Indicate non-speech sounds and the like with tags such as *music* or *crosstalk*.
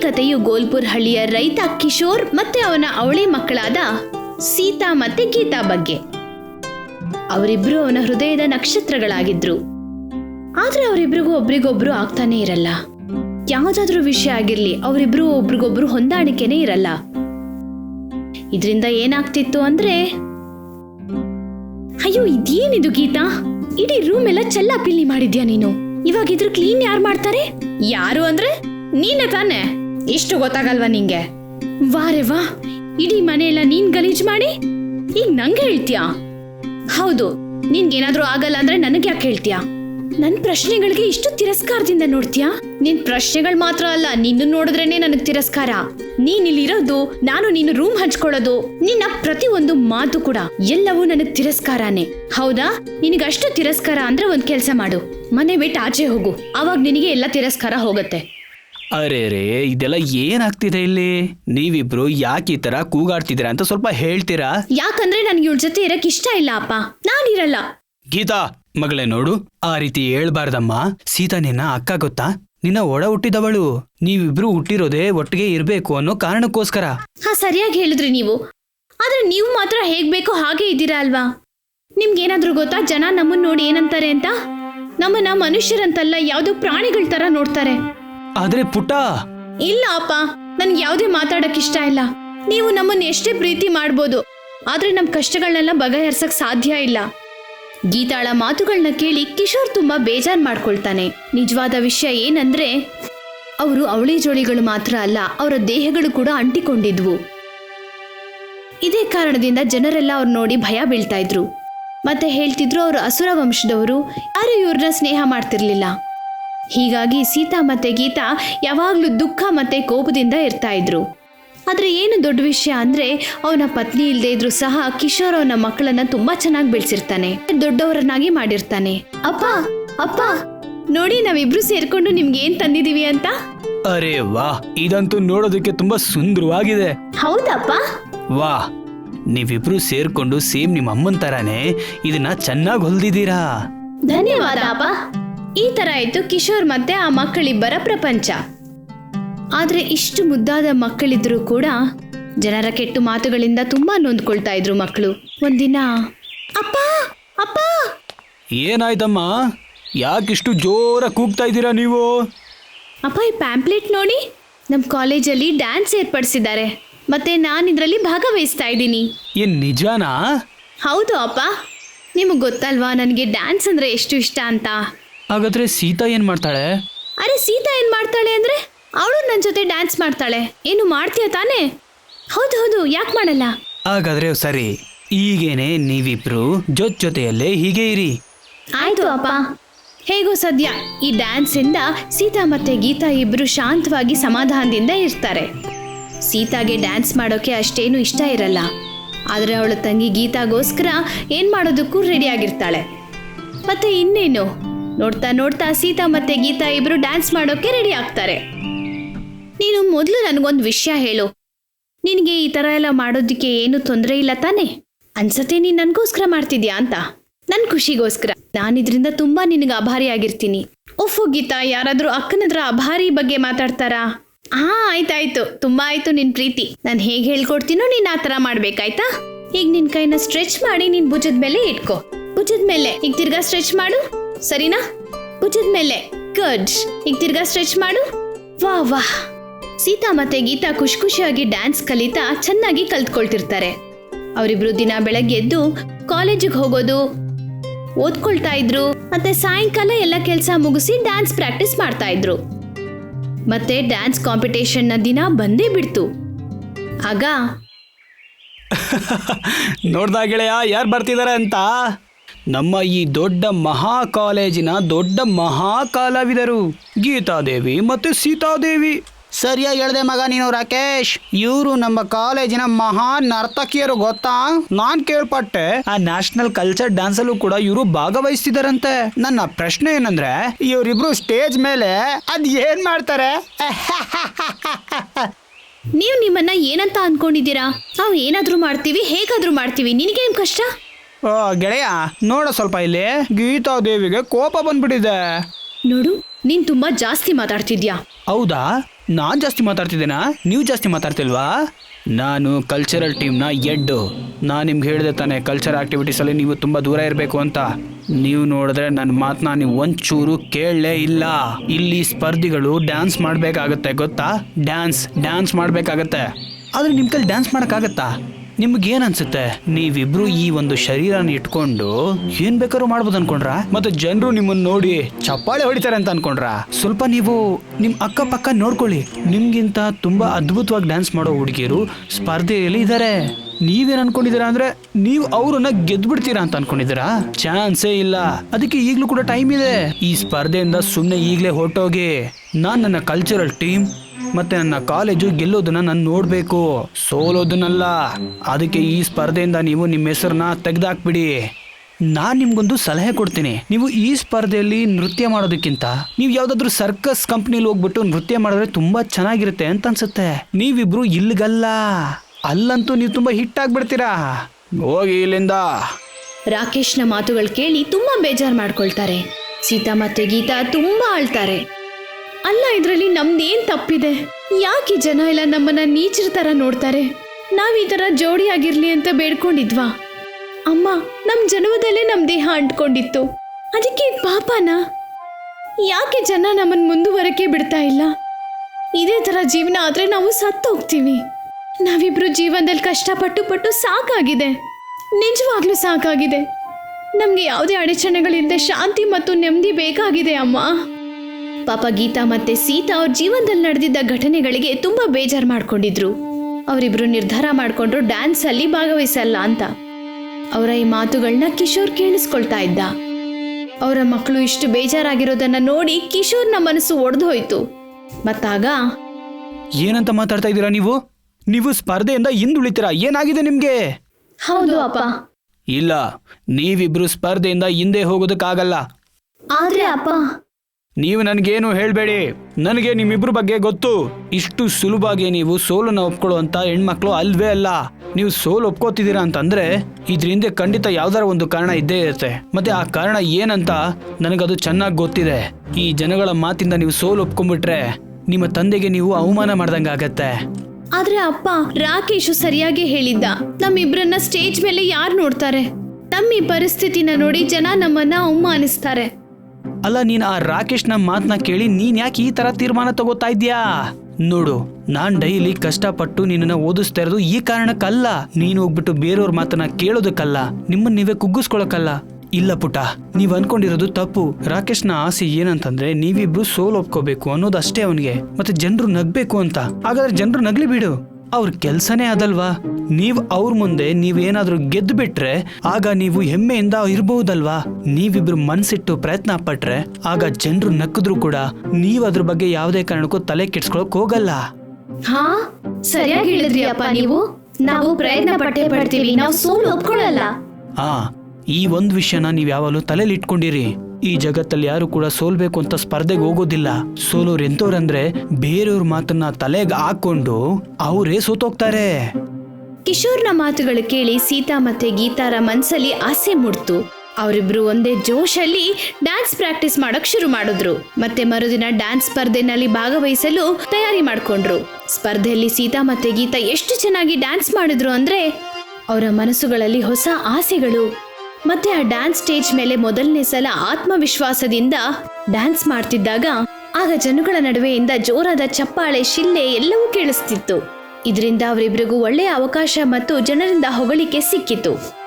ಕಥೆಯು ಗೋಲ್ಪುರ್ ಹಳ್ಳಿಯ ರೈತ ಕಿಶೋರ್ ಮತ್ತೆ ಅವನ ಅವಳಿ ಮಕ್ಕಳಾದ ಸೀತಾ ಮತ್ತೆ ಗೀತಾ ಬಗ್ಗೆ. ಅವರಿಬ್ರು ಅವನ ಹೃದಯದ ನಕ್ಷತ್ರಗಳಾಗಿದ್ರು. ಆದ್ರೆ ಅವರಿಬ್ರಿಗೂ ಒಬ್ರಿಗೊಬ್ರು ಆಗ್ತಾನೆ ಇರಲ್ಲ. ಯಾವ್ದಾದ್ರೂ ವಿಷಯ ಆಗಿರ್ಲಿ, ಅವರಿಬ್ರು ಒಬ್ರಿಗೊಬ್ರು ಹೊಂದಾಣಿಕೆನೇ ಇರಲ್ಲ. ಇದರಿಂದ ಏನಾಗ್ತಿತ್ತು ಅಂದ್ರೆ, ಅಯ್ಯೋ, ಇದೇನಿದು ಗೀತಾ? ಇಡೀ ರೂಮ್ ಎಲ್ಲ ಚೆಲ್ಲಾಪಿಲ್ಲಿ ಮಾಡಿದ್ಯಾ ನೀನು? ಇವಾಗ ಇದ್ರ ಕ್ಲೀನ್ ಯಾರು ಮಾಡ್ತಾರೆ? ಯಾರು ಅಂದ್ರೆ, ನೀನೆ ತಾನೆ. ಇಷ್ಟು ಗೊತ್ತಾಗಲ್ವಾ ನಿಂಗೆ? ವಾರೆ ವಾ ಇಡೀ ಮನೆಯೆಲ್ಲ ನೀನ್ ಗಲೀಜ್ ಮಾಡಿ? ಈಗ ನಂಗೆ ಹೇಳ್ತೀಯಾ? ಹೌದು ನಿನ್ಗೇನಾದ್ರೂ ಆಗಲ್ಲ ಅಂದ್ರೆ ನನಗೆ ಯಾಕೆ ಹೇಳ್ತೀಯಾ? ನನ್ ಪ್ರಶ್ನೆಗಳಿಗೆ ಇಷ್ಟು ತಿರಸ್ಕಾರದಿಂದ ನೋಡ್ತೀಯಾ? ನಿನ್ ಪ್ರಶ್ನೆಗಳು ಮಾತ್ರ ಅಲ್ಲ ನಿನ್ನ ನೋಡಿದ್ರೇನೆ ನನಗ್ ತಿರಸ್ಕಾರ. ನೀನ್ ಇಲ್ಲಿರೋದು ನಾನು ನೀನು ರೂಮ್ ಹಂಚ್ಕೊಳ್ಳೋದು ನಿನ್ನ ಪ್ರತಿ ಒಂದು ಮಾತು ಕೂಡ ಎಲ್ಲವೂ ನನಗ್ ತಿರಸ್ಕಾರನೇ. ಹೌದಾ? ನಿನಗಷ್ಟು ತಿರಸ್ಕಾರ ಅಂದ್ರೆ ಒಂದ್ ಕೆಲ್ಸ ಮಾಡು. ಮನೆ ಬಿಟ್ಟು ಆಚೆ ಹೋಗು. ಅವಾಗ ನಿನಗೆ ಎಲ್ಲ ತಿರಸ್ಕಾರ ಹೋಗತ್ತೆ. ಅರೆ ರೇ ಇದೆಲ್ಲ ಏನಾಗ್ತಿದೆ ಇಲ್ಲಿ? ನೀವಿಬ್ರು ಯಾಕೆ ಈ ತರ ಕೂಗಾಡ್ತಿದ್ದೀರಾ ಅಂತ ಸ್ವಲ್ಪ ಹೇಳ್ತೀರಾ? ಯಾಕಂದ್ರೆ ನನ್ಗೆ ಇವಳ ಜೊತೆ ಇರಕ್ ಇಷ್ಟ ಇಲ್ಲ ಅಪ್ಪ. ನಾನಿರಲ್ಲ ಗೀತಾ ಮಗಳೇ ನೋಡು ಆ ರೀತಿ ಹೇಳ್ಬಾರ್ದಮ್ಮ. ಸೀತಾ ನಿನ್ನ ಅಕ್ಕ ಗೊತ್ತಾ? ನಿನ್ನ ಒಡ ಹುಟ್ಟಿದವಳು. ನೀವಿಬ್ರು ಹುಟ್ಟಿರೋದೇ ಒಟ್ಟಿಗೆ ಇರಬೇಕು ಅನ್ನೋ ಕಾರಣಕ್ಕೋಸ್ಕರ. ಹಾ ಸರಿಯಾಗಿ ಹೇಳಿದ್ರಿ ನೀವು. ಆದ್ರೆ ನೀವು ಮಾತ್ರ ಹೇಗ್ ಬೇಕೋ ಹಾಗೆ ಇದ್ದೀರಾ ಅಲ್ವಾ? ನಿಮ್ಗೇನಾದ್ರೂ ಗೊತ್ತಾ ಜನ ನಮ್ಮನ್ನ ನೋಡಿ ಏನಂತಾರೆ ಅಂತ? ನಮ್ಮನ್ನ ಮನುಷ್ಯರಂತಲ್ಲ ಯಾವ್ದೋ ಪ್ರಾಣಿಗಳ ತರ ನೋಡ್ತಾರೆ. ಆದ್ರೆ ಪುಟ ಇಲ್ಲ ಅಪ್ಪ, ನನ್ಗೆ ಯಾವುದೇ ಮಾತಾಡಕ್ ಇಷ್ಟ ಇಲ್ಲ. ನೀವು ನಮ್ಮನ್ನ ಎಷ್ಟೇ ಪ್ರೀತಿ ಮಾಡ್ಬೋದು, ಆದ್ರೆ ನಮ್ ಕಷ್ಟಗಳನ್ನೆಲ್ಲ ಬಗೆಹರ್ಸಕ್ ಸಾಧ್ಯ ಇಲ್ಲ. ಗೀತಾಳ ಮಾತುಗಳನ್ನ ಕೇಳಿ ಕಿಶೋರ್ ತುಂಬಾ ಬೇಜಾರ್ ಮಾಡ್ಕೊಳ್ತಾನೆ. ನಿಜವಾದ ವಿಷಯ ಏನಂದ್ರೆ, ಅವರು ಅವಳಿ ಜೋಳಿಗಳು ಮಾತ್ರ ಅಲ್ಲ, ಅವರ ದೇಹಗಳು ಕೂಡ ಅಂಟಿಕೊಂಡಿದ್ವು. ಇದೇ ಕಾರಣದಿಂದ ಜನರೆಲ್ಲ ಅವ್ರು ನೋಡಿ ಭಯ ಬೀಳ್ತಾ ಇದ್ರು. ಮತ್ತೆ ಹೇಳ್ತಿದ್ರು ಅವರು ಅಸುರ ವಂಶದವರು, ಯಾರು ಇವ್ರನ್ನ ಸ್ನೇಹ ಮಾಡ್ತಿರ್ಲಿಲ್ಲ. ಹೀಗಾಗಿ ಸೀತಾ ಮತ್ತೆ ಗೀತಾ ಯಾವಾಗ್ಲೂ ದುಃಖ ಮತ್ತೆ ಕೋಪದಿಂದ ಇರ್ತಾ ಇದ್ರು. ಆದ್ರೆ ಏನು ದೊಡ್ಡ ವಿಷಯ ಅಂದ್ರೆ ಅವನ ಪತ್ನಿ ಇಲ್ದೆ ಇದ್ರು ಸಹ ಕಿಶೋರ್ ಅವನ ಮಕ್ಕಳನ್ನ ತುಂಬಾ ಚೆನ್ನಾಗಿ ಬೆಳೆಸಿರ್ತಾನೆ. ದೊಡ್ಡವರನ್ನಾಗಿ ಮಾಡಿರ್ತಾನೆ. ಅಪ್ಪ ಅಪ್ಪ ನೋಡಿ ನಾವಿಬ್ರು ಸೇರ್ಕೊಂಡು ನಿಮ್ಗೆ ಏನ್ ತಂದಿದೀವಿ ಅಂತ? ಅರೆ ವಾ ಇದಂತೂ ನೋಡೋದಕ್ಕೆ ತುಂಬಾ ಸುಂದರವಾಗಿದೆ. ಹೌದಪ್ಪ? ವಾ ನೀವಿಬ್ರು ಸೇರ್ಕೊಂಡು ಸೇಮ್ ನಿಮ್ಮ ಅಮ್ಮನ್ ತರಾನೇ ಇದನ್ನ ಚೆನ್ನಾಗಿ ಹೊಲ್ದಿದ್ದೀರಾ? ಧನ್ಯವಾದ ಅಪ್ಪ. ಈ ತರ ಇತ್ತು ಕಿಶೋರ್ ಮತ್ತೆ ಆ ಮಕ್ಕಳಿಬ್ಬರ ಪ್ರಪಂಚ. ಆದ್ರೆ ಇಷ್ಟು ಮುದ್ದಾದ ಮಕ್ಕಳಿದ್ರೂ ಕೂಡ ಜನರ ಕೆಟ್ಟು ಮಾತುಗಳಿಂದ ತುಂಬಾ ನೊಂದ್ಕೊಳ್ತಾ ಇದ್ರು ಮಕ್ಕಳು. ಒಂದಿನ ಅಪ್ಪ ಅಪ್ಪ! ಏನಾಯ್ತಮ್ಮ? ಯಾಕಿಷ್ಟು ಜೋರ ಕೂಗ್ತಾ ಇದ್ದೀರಾ ನೀವು? ಅಪ್ಪ ಈ ಪ್ಯಾಂಪ್ಲೆಟ್ ನೋಡಿ ನಮ್ಮ ಕಾಲೇಜಲ್ಲಿ ಡ್ಯಾನ್ಸ್ ಏರ್ಪಡಿಸಿದ್ದಾರೆ. ಮತ್ತೆ ನಾನು ಇದರಲ್ಲಿ ಭಾಗವಹಿಸ್ತಾ ಇದ್ದೀನಿ. ಏನ್ ನಿಜಾನಾ? ಹೌದು ಅಪ್ಪ. ನಿಮಗೆ ಗೊತ್ತಲ್ವಾ ನನಗೆ ಡ್ಯಾನ್ಸ್ ಅಂದ್ರೆ ಎಷ್ಟು ಇಷ್ಟ ಅಂತ? ಹಾಗಾದ್ರೆ ಸೀತಾ ಏನ್ ಮಾಡ್ತಾಳೆ? ಅರೆ ಸೀತಾ ಏನ್ ಮಾಡ್ತಾಳೆ ಅಂದ್ರೆ ಅವಳು ನನ್ನ ಜೊತೆ ಡ್ಯಾನ್ಸ್ ಮಾಡ್ತಾಳೆ. ಏನು ಮಾಡ್ತೀಯ ತಾನೇ? ಹೌದು ಹೌದು ಯಾಕೆ ಮಾಡಲ್ಲ? ಹಾಗಾದ್ರೆ ಸರಿ ಈಗೇನೆ ನೀವಿಬ್ರು ಜೊತೆ ಜೊತೆಯಲ್ಲೇ ಹೀಗೆ ಇರಿ. ಆಯ್ತು ಅಪ್ಪ. ಹೇಗೋ ಸದ್ಯ ಈ ಡ್ಯಾನ್ಸ್ ಇಂದ ಸೀತಾ ಮತ್ತೆ ಗೀತಾ ಇಬ್ರು ಶಾಂತವಾಗಿ ಸಮಾಧಾನದಿಂದ ಇರ್ತಾರೆ. ಸೀತಾಗೆ ಡ್ಯಾನ್ಸ್ ಮಾಡೋಕೆ ಅಷ್ಟೇನು ಇಷ್ಟ ಇರಲ್ಲ. ಆದ್ರೆ ಅವಳ ತಂಗಿ ಗೀತಾಗೋಸ್ಕರ ಏನ್ ಮಾಡೋದಕ್ಕೂ ರೆಡಿ ಆಗಿರ್ತಾಳೆ. ಮತ್ತೆ ಇನ್ನೇನು? ನೋಡ್ತಾ ನೋಡ್ತಾ ಸೀತಾ ಮತ್ತೆ ಗೀತಾ ಇಬ್ರು ಡ್ಯಾನ್ಸ್ ಮಾಡೋಕೆ ರೆಡಿ ಆಗ್ತಾರೆ. ನೀನು ಮೊದಲು ನನಗೊಂದು ವಿಷಯ ಹೇಳು. ನಿನಗೆ ಈ ಥರ ಎಲ್ಲ ಮಾಡೋದಕ್ಕೆ ಏನು ತೊಂದರೆ ಇಲ್ಲ ತಾನೆ? ಅನ್ಸತ್ತೆ ನೀನು ನನಗೋಸ್ಕರ ಮಾಡ್ತಿದ್ಯಾ ಅಂತ? ನನ್ನ ಖುಷಿಗೋಸ್ಕರ. ನಾನು ಇದರಿಂದ ತುಂಬಾ ನಿನಗೆ ಅಭಾರಿ ಆಗಿರ್ತೀನಿ. ಒಫು ಗೀತಾ, ಯಾರಾದ್ರೂ ಅಕ್ಕನದ್ರ ಅಭಾರಿ ಬಗ್ಗೆ ಮಾತಾಡ್ತಾರಾ? ಹಾ ಆಯ್ತಾಯ್ತು. ತುಂಬಾ ಆಯ್ತು ನಿನ್ ಪ್ರೀತಿ. ನಾನು ಹೇಗೆ ಹೇಳ್ಕೊಡ್ತೀನೋ ನೀನ್ ಆ ಥರ ಮಾಡ್ಬೇಕಾಯ್ತಾ? ಈಗ ನಿನ್ ಕೈನ ಸ್ಟ್ರೆಚ್ ಮಾಡಿ ನಿನ್ ಭುಜದ ಮೇಲೆ ಇಟ್ಕೋ. ಭುಜದ ಮೇಲೆ. ಈಗ ತಿರ್ಗಾ ಸ್ಟ್ರೆಚ್ ಮಾಡು. ಸರಿನಾ? ಭುಜದ ಮೇಲೆ ಗುಡ್ ಈಗ ತಿರ್ಗಾ ಸ್ಟ್ರೆಚ್ ಮಾಡು. ವಾ ವಾ. ಸೀತಾ ಮತ್ತೆ ಗೀತಾ ಖುಷಿ ಖುಷಿಯಾಗಿ ಡ್ಯಾನ್ಸ್ ಕಲಿತಾ ಚೆನ್ನಾಗಿ ಕಲ್ತ್ಕೊಳ್ತಿರ್ತಾರೆ. ಅವರಿಬ್ರು ದಿನ ಬೆಳಗ್ಗೆ ಎದ್ದು ಕಾಲೇಜಿಗೆ ಹೋಗೋದು, ಓದ್ಕೊಳ್ತಾ ಇದ್ರು, ಮತ್ತೆ ಸಾಯಂಕಾಲ ಎಲ್ಲ ಕೆಲಸ ಮುಗಿಸಿ ಡ್ಯಾನ್ಸ್ ಪ್ರಾಕ್ಟೀಸ್ ಮಾಡ್ತಾ ಇದ್ರು. ಮತ್ತೆ ಡ್ಯಾನ್ಸ್ ಕಾಂಪಿಟೇಷನ್ನ ದಿನ ಬಂದೇ ಬಿಡ್ತು. ಆಗ *laughs* ನೋಡ್ದಾ ಗೆಳೆಯ, ಯಾರು ಬರ್ತಿದ್ದಾರೆ ಅಂತ? ನಮ್ಮ ಈ ದೊಡ್ಡ ಮಹಾ ಕಾಲೇಜಿನ ದೊಡ್ಡ ಮಹಾ ಕಲಾವಿದರು ಗೀತಾದೇವಿ ಮತ್ತು ಸೀತಾದೇವಿ. ಸರಿಯಾಗಿ ಹೇಳ್ದೆ ಮಗ ನೀನು ರಾಕೇಶ್ ಇವರು ನಮ್ಮ ಕಾಲೇಜಿನ ಮಹಾನ್ ನರ್ತಕಿಯರು ಗೊತ್ತಾ? ನಾನ್ ಕೇಳ್ಪಟ್ಟೆ. ಆ ನ್ಯಾಷನಲ್ ಕಲ್ಚರ್ ಡ್ಯಾನ್ಸ್ ಅಲ್ಲೂ ಕೂಡ ಇವರು ಭಾಗವಹಿಸ್ತಿದಾರಂತೆ. ನನ್ನ ಪ್ರಶ್ನೆ ಏನಂದ್ರೆ ಇವರಿಬ್ರು ಸ್ಟೇಜ್ ಮೇಲೆ ಅದ್ ಏನ್ ಮಾಡ್ತಾರೆ? *laughs* ನೀವು ನಿಮ್ಮನ್ನ ಏನಂತ ಅನ್ಕೊಂಡಿದ್ದೀರಾ? ನಾವು ಏನಾದ್ರೂ ಮಾಡ್ತೀವಿ ಹೇಗಾದ್ರೂ ಮಾಡ್ತೀವಿ. ನಿನಗೇನ್ ಕಷ್ಟ? ಓ ಗೆಳೆಯ ನೋಡ ಸ್ವಲ್ಪ ಇಲ್ಲಿ. ಗೀತಾ ದೇವಿಗೆ ಕೋಪ ಬಂದ್ಬಿಟ್ಟಿದೆ. ನೋಡು ನೀನ್ ತುಂಬಾ ಜಾಸ್ತಿ ಮಾತಾಡ್ತಿದ್ಯಾ? ಹೌದಾ? ನಾನು ಜಾಸ್ತಿ ಮಾತಾಡ್ತಿದ್ದೇನಾ? ನೀವು ಜಾಸ್ತಿ ಮಾತಾಡ್ತಿಲ್ವಾ? ನಾನು ಕಲ್ಚರಲ್ ಟೀಮ್ನ ಎಡ್ಡು. ನಾನು ನಿಮ್ಗೆ ಹೇಳಿದೆ ತಾನೆ ಕಲ್ಚರ್ ಆಕ್ಟಿವಿಟೀಸಲ್ಲಿ ನೀವು ತುಂಬ ದೂರ ಇರಬೇಕು ಅಂತ. ನೀವು ನೋಡಿದ್ರೆ ನನ್ನ ಮಾತನ್ನ ನೀವು ಒಂಚೂರು ಕೇಳಲೇ ಇಲ್ಲ. ಇಲ್ಲಿ ಸ್ಪರ್ಧಿಗಳು ಡ್ಯಾನ್ಸ್ ಮಾಡಬೇಕಾಗತ್ತೆ ಗೊತ್ತಾ? ಡ್ಯಾನ್ಸ್ ಡ್ಯಾನ್ಸ್ ಮಾಡಬೇಕಾಗತ್ತೆ. ಆದರೆ ನಿಮ್ಮ ಕೈಲಿ ಡ್ಯಾನ್ಸ್ ಮಾಡೋಕ್ಕಾಗತ್ತಾ? ನಿಮ್ಗೇನ್ ಅನ್ಸುತ್ತೆ? ನೀವಿಬ್ರು ಈ ಒಂದು ಶರೀರನ ಇಟ್ಕೊಂಡು ಏನ್ ಬೇಕಾದ್ರೂ ಮಾಡ್ಬೋದು ಅನ್ಕೊಂಡ್ರ? ಮತ್ತೆ ಜನರು ನಿಮ್ಮನ್ನ ನೋಡಿ ಚಪ್ಪಾಳೆ ಹೊಡಿತಾರೆ ಅಂತ ಅನ್ಕೊಂಡ್ರ? ಸ್ವಲ್ಪ ನೀವು ನಿಮ್ ಅಕ್ಕಪಕ್ಕ ನೋಡ್ಕೊಳ್ಳಿ. ನಿಮ್ಗಿಂತ ತುಂಬಾ ಅದ್ಭುತವಾಗಿ ಡ್ಯಾನ್ಸ್ ಮಾಡೋ ಹುಡುಗಿಯರು ಸ್ಪರ್ಧೆಯಲ್ಲಿ ಇದ್ದಾರೆ ನೀವೇನ್ ಅನ್ಕೊಂಡಿದ್ದೀರಾ ಅಂದ್ರೆ ನೀವು ಅವ್ರನ್ನ ಗೆದ್ಬಿಡ್ತೀರಾ ಅಂತ ಅನ್ಕೊಂಡಿದ್ದೀರಾ? ಚಾನ್ಸೇ ಇಲ್ಲ. ಅದಕ್ಕೆ ಈಗ್ಲೂ ಕೂಡ ಟೈಮ್ ಇದೆ. ಈ ಸ್ಪರ್ಧೆಯಿಂದ ಸುಮ್ಮನೆ ಈಗಲೇ ಹೊರಟೋಗಿ ನಾನ್ ನನ್ನ ಕಲ್ಚರಲ್ ಟೀಮ್ ಮತ್ತೆ ನನ್ನ ಕಾಲೇಜು ಗೆಲ್ಲೋದನ್ನ ನಾನು ನೋಡ್ಬೇಕು. ಸೋಲೋದನ್ನಲ್ಲ. ಅದಕ್ಕೆ ಈ ಸ್ಪರ್ಧೆಯಿಂದ ನೀವು ನಿಮ್ಮ ಹೆಸರನ್ನ ತೆಗೆದಾಕ್ಬಿಡಿ. ನಾನು ನಿಮ್ಗೊಂದು ಸಲಹೆ ಕೊಡ್ತೀನಿ. ನೀವು ಈ ಸ್ಪರ್ಧೆಯಲ್ಲಿ ನೃತ್ಯ ಮಾಡೋದಕ್ಕಿಂತ ನೀವು ಯಾವ್ದಾದ್ರು ಸರ್ಕಸ್ ಕಂಪ್ನಿಲಿ ಹೋಗ್ಬಿಟ್ಟು ನೃತ್ಯ ಮಾಡಿದ್ರೆ ತುಂಬಾ ಚೆನ್ನಾಗಿರುತ್ತೆ ಅಂತ ಅನ್ಸುತ್ತೆ. ನೀವಿಬ್ರು ಇಲ್ಲಿಗಲ್ಲ. ಅಲ್ಲಂತೂ ನೀವು ತುಂಬಾ ಹಿಟ್ ಆಗ್ಬಿಡ್ತೀರಾ? ಹೋಗಿ ಇಲ್ಲಿಂದ. ರಾಕೇಶ್ನ ಮಾತುಗಳು ಕೇಳಿ ತುಂಬಾ ಬೇಜಾರ್ ಮಾಡ್ಕೊಳ್ತಾರೆ. ಸೀತಾ ಮತ್ತೆ ಗೀತಾ ತುಂಬಾ ಅಳ್ತಾರೆ. ಅಲ್ಲ, ಇದರಲ್ಲಿ ನಮ್ದೇನ್ ತಪ್ಪಿದೆ? ಯಾಕೆ ಜನ ಎಲ್ಲ ನಮ್ಮನ್ನ ನೀಚರ ತರ ನೋಡ್ತಾರೆ? ನಾವ್ ಈ ತರ ಜೋಡಿ ಆಗಿರ್ಲಿ ಅಂತ ಬೇಡ್ಕೊಂಡಿದ್ವಾ? ಅಮ್ಮ, ನಮ್ ಜನ್ಮದಲ್ಲೇ ನಮ್ ದೇಹ ಅಂಟ್ಕೊಂಡಿತ್ತು. ಅದಕ್ಕೆ ಪಾಪನ? ಯಾಕೆ ಜನ ನಮ್ಮನ್ ಮುಂದುವರಕ್ಕೆ ಬಿಡ್ತಾ ಇಲ್ಲ? ಇದೇ ತರ ಜೀವನ ಆದ್ರೆ ನಾವು ಸತ್ತೋಗ್ತೀವಿ. ನಾವಿಬ್ರು ಜೀವನದಲ್ಲಿ ಕಷ್ಟಪಟ್ಟು ಪಟ್ಟು ಸಾಕಾಗಿದೆ. ನಿಜವಾಗ್ಲೂ ಸಾಕಾಗಿದೆ. ನಮ್ಗೆ ಯಾವುದೇ ಅಡಚಣೆಗಳಿಲ್ಲದೆ ಶಾಂತಿ ಮತ್ತು ನೆಮ್ಮದಿ ಬೇಕಾಗಿದೆ, ಅಮ್ಮ. ಪಾಪ ಗೀತಾ ಮತ್ತೆ ಸೀತಾ ಅವ್ರ ಜೀವನದಲ್ಲಿ ನಡೆದಿದ್ದ ಘಟನೆಗಳಿಗೆ ತುಂಬಾ ಬೇಜಾರ್ ಮಾಡ್ಕೊಂಡಿದ್ರು. ಅವರಿಬ್ರು ನಿರ್ಧಾರ ಮಾಡ್ಕೊಂಡ್ರು ಡ್ಯಾನ್ಸ್ ಅಲ್ಲಿ ಭಾಗವಹಿಸಲ್ಲ ಅಂತ. ಅವರ ಈ ಮಾತುಗಳನ್ನ ಕಿಶೋರ್ ಕೇಳಿಸ್ಕೊಳ್ತಾ ಇದ್ದ. ಅವರ ಮಕ್ಕಳು ಇಷ್ಟು ಬೇಜಾರಾಗಿರೋದನ್ನ ನೋಡಿ ಕಿಶೋರ್ನ ಮನಸ್ಸು ಒಡೆದು ಹೋಯ್ತು. ಮತ್ತಾಗ ಏನಂತ ಮಾತಾಡ್ತಾ ಇದ್ದೀರಾ ನೀವು? ನೀವು ಸ್ಪರ್ಧೆಯಿಂದ ಹಿಂದುಳಿತೀರಾ? ಏನಾಗಿದೆ ನಿಮ್ಗೆ? ಹೌದು ಅಪ್ಪ. ಇಲ್ಲ ನೀವಿಬ್ರು ಸ್ಪರ್ಧೆಯಿಂದ ಹಿಂದೆ ಹೋಗೋದಕ್ಕಾಗಲ್ಲ. ಆದ್ರೆ ಅಪ್ಪ ನೀವು ನನಗೇನು ಹೇಳಬೇಡಿ? ನನಗೆ ನಿಮ್ಮಿಬ್ರ ಬಗ್ಗೆ ಗೊತ್ತು. ಇಷ್ಟು ಸುಲಭವಾಗಿ ನೀವು ಸೋಲನ್ನ ಒಪ್ಕೊಳ್ಳುವಂತ ಹೆಣ್ಮಕ್ಳು ಅಲ್ವೇ ಅಲ್ಲ. ನೀವು ಸೋಲು ಒಪ್ಕೋತಿದ್ದೀರಾ ಅಂತಂದ್ರೆ ಇದ್ರ ಹಿಂದೆ ಖಂಡಿತ ಯಾವ್ದಾರ ಒಂದು ಕಾರಣ ಇದ್ದೇ ಇರುತ್ತೆ. ಮತ್ತೆ ಆ ಕಾರಣ ಏನಂತ ನನಗದು ಚೆನ್ನಾಗಿ ಗೊತ್ತಿದೆ. ಈ ಜನಗಳ ಮಾತಿಂದ ನೀವು ಸೋಲು ಒಪ್ಕೊಂಡ್ಬಿಟ್ರೆ ನಿಮ್ಮ ತಂದೆಗೆ ನೀವು ಅವಮಾನ ಮಾಡ್ದಂಗಾಗತ್ತೆ ಆದ್ರೆ ಅಪ್ಪ, ರಾಕೇಶು ಸರಿಯಾಗಿ ಹೇಳಿದ್ದ. ನಮ್ಮಿಬ್ರನ್ನ ಸ್ಟೇಜ್ ಮೇಲೆ ಯಾರು ನೋಡ್ತಾರೆ? ನಮ್ಮ ಈ ಪರಿಸ್ಥಿತಿನ ನೋಡಿ ಜನ ನಮ್ಮನ್ನ ಅವಮಾನಿಸ್ತಾರೆ. ಅಲ್ಲ, ನೀನ್ ಆ ರಾಕೇಶ್ನ ಮಾತನ್ನ ಕೇಳಿ ನೀನ್ ಯಾಕೆ ಈ ತರ ತೀರ್ಮಾನ ತಗೋತಾ ಇದ್ಯಾ ನೋಡು, ನಾನ್ ಡೈಲಿ ಕಷ್ಟಪಟ್ಟು ನಿನ್ನನ್ನ ಓದಿಸ್ತಾ ಇರೋದು ಈ ಕಾರಣಕ್ಕಲ್ಲ. ನೀನು ಹೋಗ್ಬಿಟ್ಟು ಬೇರೆಯವ್ರ ಮಾತನ್ನ ಕೇಳೋದಕ್ಕಲ್ಲ, ನಿಮ್ಮನ್ನ ನೀವೇ ಕುಗ್ಗಿಸ್ಕೊಳಕ್ಕಲ್ಲ. ಇಲ್ಲ ಪುಟ ನೀವ್ ಅನ್ಕೊಂಡಿರೋದು ತಪ್ಪು. ರಾಕೇಶ್ನ ಆಸೆ ಏನಂತಂದ್ರೆ ನೀವಿಬ್ರು ಸೋಲ್ ಒಪ್ಕೋಬೇಕು ಅನ್ನೋದು ಅಷ್ಟೇ ಅವನಿಗೆ. ಮತ್ತೆ ಜನರು ನಗ್ಬೇಕು ಅಂತ. ಹಾಗಾದ್ರೆ ಜನರು ನಗ್ಲಿ ಬಿಡು. ಅವ್ರ ಕೆಲ್ಸನೇ ಅದಲ್ವಾ? ನೀವ್ ಅವ್ರ ಮುಂದೆ ನೀವೇನಾದ್ರೂ ಗೆದ್ದು ಬಿಟ್ರೆ ಆಗ ನೀವು ಹೆಮ್ಮೆಯಿಂದ ಇರಬಹುದಲ್ವಾ ನೀವಿಬ್ರು ಮನ್ಸಿಟ್ಟು ಪ್ರಯತ್ನ ಪಟ್ರೆ ಆಗ ಜನರು ನಕ್ಕಿದ್ರು ಕೂಡ ನೀವ್ ಅದ್ರ ಬಗ್ಗೆ ಯಾವುದೇ ಕಾರಣಕ್ಕೂ ತಲೆ ಕೆಡ್ಸ್ಕೊಳಕ್ ಹೋಗಲ್ಲ. ಹಾ? ಸರಿಯಾಗಿ ಹೇಳಿದ್ರಿ ಅಪ್ಪ ನೀವು? ನಾವು ಪ್ರಯತ್ನ ಪಟ್ಟೆ ಪಡ್ತೀವಿ ನಾವು ಸೋಲು ಒಪ್ಕೊಳ್ಳಲ್ಲ. ಆ ಈ ಒಂದು ವಿಷಯನ ನೀವ್ ಯಾವಾಗಲೂ ತಲೆಲಿ ಇಟ್ಕೊಂಡಿರಿ. ಈ ಜಗತ್ತಲ್ಲಿ ಯಾರು ಕೂಡ ಸೋಲ್ಬೇಕು ಅಂತ ಸ್ಪರ್ಧೆಗೆ ಹೋಗೋದಿಲ್ಲ. ಸೋಲೋರ್ ಎಂತವ್ರಂದ್ರೆ ಬೇರೆಯವ್ರ ಮಾತನ್ನ ತಲೆಗೆ ಹಾಕೊಂಡು ಅವರೇ ಸೋತೋಗ್ತಾರೆ. ಕಿಶೋರ್ನ ಮಾತುಗಳು ಕೇಳಿ ಸೀತಾ ಮತ್ತೆ ಗೀತಾರ ಮನ್ಸಲ್ಲಿ ಆಸೆ ಮೂಡ್ತು. ಅವರಿಬ್ರು ಒಂದೇ ಜೋಶಲ್ಲಿ ಡ್ಯಾನ್ಸ್ ಪ್ರಾಕ್ಟೀಸ್ ಮಾಡಕ್ ಶುರು ಮಾಡಿದ್ರು. ಮತ್ತೆ ಮರುದಿನ ಡ್ಯಾನ್ಸ್ ಸ್ಪರ್ಧೆನಲ್ಲಿ ಭಾಗವಹಿಸಲು ತಯಾರಿ ಮಾಡ್ಕೊಂಡ್ರು. ಸ್ಪರ್ಧೆಯಲ್ಲಿ ಸೀತಾ ಮತ್ತೆ ಗೀತಾ ಎಷ್ಟು ಚೆನ್ನಾಗಿ ಡ್ಯಾನ್ಸ್ ಮಾಡಿದ್ರು ಅಂದ್ರೆ ಅವರ ಮನಸ್ಸುಗಳಲ್ಲಿ ಹೊಸ ಆಸೆಗಳು. ಮತ್ತೆ ಆ ಡ್ಯಾನ್ಸ್ ಸ್ಟೇಜ್ ಮೇಲೆ ಮೊದಲನೇ ಸಲ ಆತ್ಮವಿಶ್ವಾಸದಿಂದ ಡ್ಯಾನ್ಸ್ ಮಾಡ್ತಿದ್ದಾಗ ಆಗ ಜನಗಳ ನಡುವೆಯಿಂದ ಜೋರಾದ ಚಪ್ಪಾಳೆ, ಶಿಲ್ಲೆ ಎಲ್ಲವೂ ಕೇಳಿಸ್ತಿತ್ತು. ಇದರಿಂದ ಅವರಿಬ್ಬರಿಗೂ ಒಳ್ಳೆಯ ಅವಕಾಶ ಮತ್ತು ಜನರಿಂದ ಹೊಗಳಿಕೆ ಸಿಕ್ಕಿತು.